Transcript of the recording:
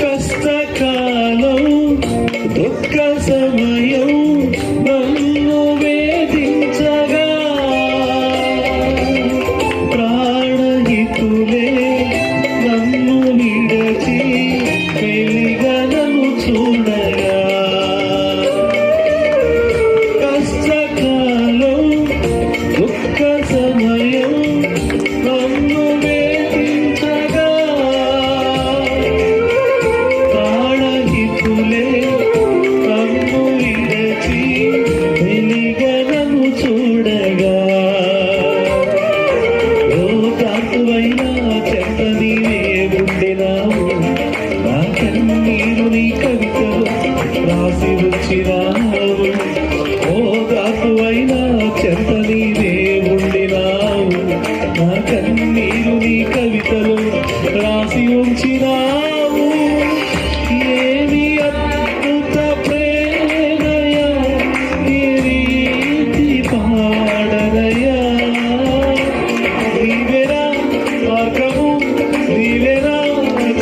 కష్టకాలం దుఃఖ సమయం.